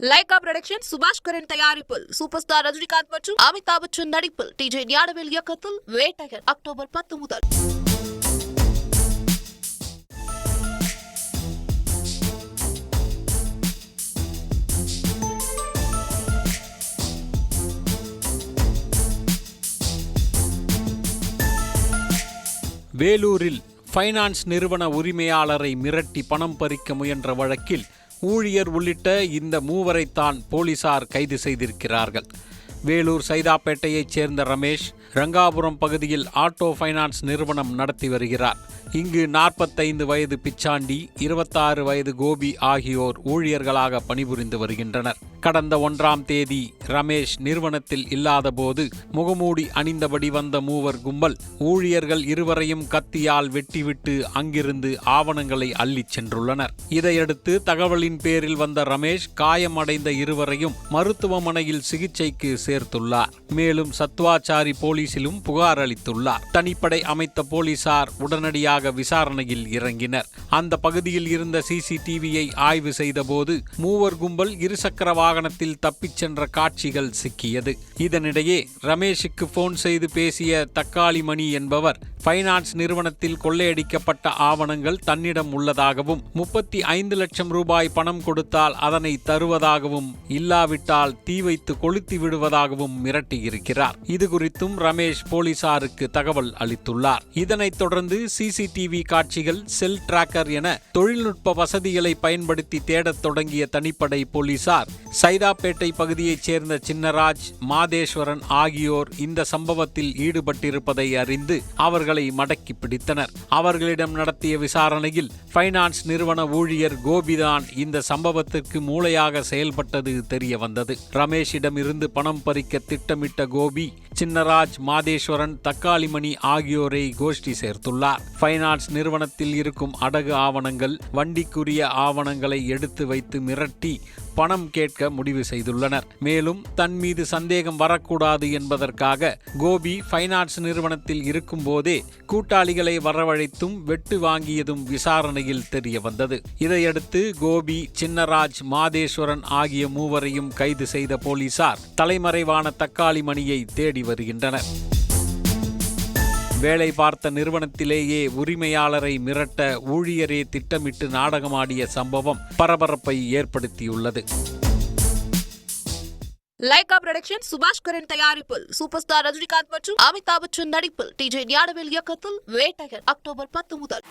Lyca production சுபாஷ் கரன் தயாரிப்பில் super star Rajinikanth மற்றும் அமிதாப் பச்சன் நடிப்பில் டிஜே ஞானவேல் இயக்கத்தில் வேட்டையர் அக்டோபர் பத்து முதல். வேலூரில் ஃபைனான்ஸ் நிறுவன உரிமையாளரை மிரட்டி பணம் பறிக்க முயன்ற வழக்கில் ஊழியர் உள்ளிட்ட இந்த மூவரைத்தான் போலீசார் கைது செய்திருக்கிறார்கள். வேலூர் சைதாப்பேட்டையைச் சேர்ந்த ரமேஷ் ரங்காபுரம் பகுதியில் ஆட்டோ ஃபைனான்ஸ் நிறுவனம் நடத்தி வருகிறார். இங்கு நாற்பத்தைந்து வயது பிச்சாண்டி இருபத்தாறு வயது கோபி ஆகியோர் ஊழியர்களாக பணிபுரிந்து வருகின்றனர். கடந்த ஒன்றாம் தேதி ரமேஷ் நிறுவனத்தில் இல்லாதபோது முகமூடி அணிந்தபடி வந்த மூவர் கும்பல் ஊழியர்கள் இருவரையும் கத்தியால் வெட்டிவிட்டு அங்கிருந்து ஆவணங்களை அள்ளிச் சென்றுள்ளனர். இதையடுத்து தகவலின் பேரில் வந்த ரமேஷ் காயமடைந்த இருவரையும் மருத்துவமனையில் சிகிச்சைக்கு சேர்த்துள்ளார். மேலும் சத்வாச்சாரி போலீசிலும் புகார் அளித்துள்ளார். தனிப்படை அமைத்த போலீசார் உடனடியாக விசாரணையில் இறங்கினர். அந்த பகுதியில் இருந்த சிசிடிவியை ஆய்வு செய்தபோது மூவர் கும்பல் இருசக்கர வாகனத்தில் தப்பிச் சென்ற காட்சிகள் சிக்கியது. இதனிடையே ரமேஷுக்கு போன் செய்து பேசிய தக்காளி மணி என்பவர் ஃபைனான்ஸ் நிறுவனத்தில் கொள்ளையடிக்கப்பட்ட ஆவணங்கள் தன்னிடம் உள்ளதாகவும் முப்பத்தி ஐந்து லட்சம் ரூபாய் பணம் கொடுத்தால் அதனை தருவதாகவும் இல்லாவிட்டால் தீ வைத்து கொளுத்தி விடுவதாகவும் மிரட்டியிருக்கிறார். இது குறித்தும் ரமேஷ் போலீசாருக்கு தகவல் அளித்துள்ளார். இதனைத் தொடர்ந்து சிசிடிவி காட்சிகள் செல் டிராக்கர் என தொழில்நுட்ப வசதிகளை பயன்படுத்தி தேடத் தொடங்கிய தனிப்படை போலீசார் சைதாப்பேட்டை பகுதியைச் சேர்ந்த சின்னராஜ் மாதேஸ்வரன் ஆகியோர் இந்த சம்பவத்தில் ஈடுபட்டிருப்பதை அறிந்து அவர்கள் மடக்கி பிடித்தனர். அவர்களிடம் நடத்திய விசாரணையில் ஃபைனான்ஸ் நிறுவன ஊழியர் கோபிதான் இந்த சம்பவத்திற்கு மூளையாக செயல்பட்டது தெரிய வந்தது. ரமேஷிடம் இருந்து பணம் பறிக்க திட்டமிட்ட கோபி சின்னராஜ் மாதேஸ்வரன் தக்காளிமணி ஆகியோரை கோஷ்டி சேர்த்துள்ளார். ஃபைனான்ஸ் நிறுவனத்தில் இருக்கும் அடகு ஆவணங்கள் வண்டிக்குரிய ஆவணங்களை எடுத்து வைத்து மிரட்டி பணம் கேட்க முடிவு செய்துள்ளனர். மேலும் தன் மீது சந்தேகம் வரக்கூடாது என்பதற்காக கோபி ஃபைனான்ஸ் நிறுவனத்தில் இருக்கும்போதே கூட்டாளிகளை வரவழைத்தும் வெட்டு வாங்கியதும் விசாரணையில் தெரிய வந்தது இதையடுத்து கோபி சின்னராஜ் மாதேஸ்வரன் ஆகிய மூவரையும் கைது செய்த போலீசார் தலைமறைவான தக்காளி மணியை தேடி வருகின்றனர். வேலை பார்த்த நிறுவனத்திலேயே உரிமையாளரை மிரட்ட ஊழியரே திட்டமிட்டு நாடகமாடிய சம்பவம் பரபரப்பை ஏற்படுத்தியுள்ளது. லைகா புரொடக்ஷன் சுபாஷ் கரன் தயாரிப்பில் சூப்பர் ஸ்டார் ரஜினிகாந்த் மற்றும் அமிதாப் பச்சன் நடிப்பில் டிஜே ஞானவேல் இயக்கத்தில் வேட்டையர் அக்டோபர் பத்து முதல்.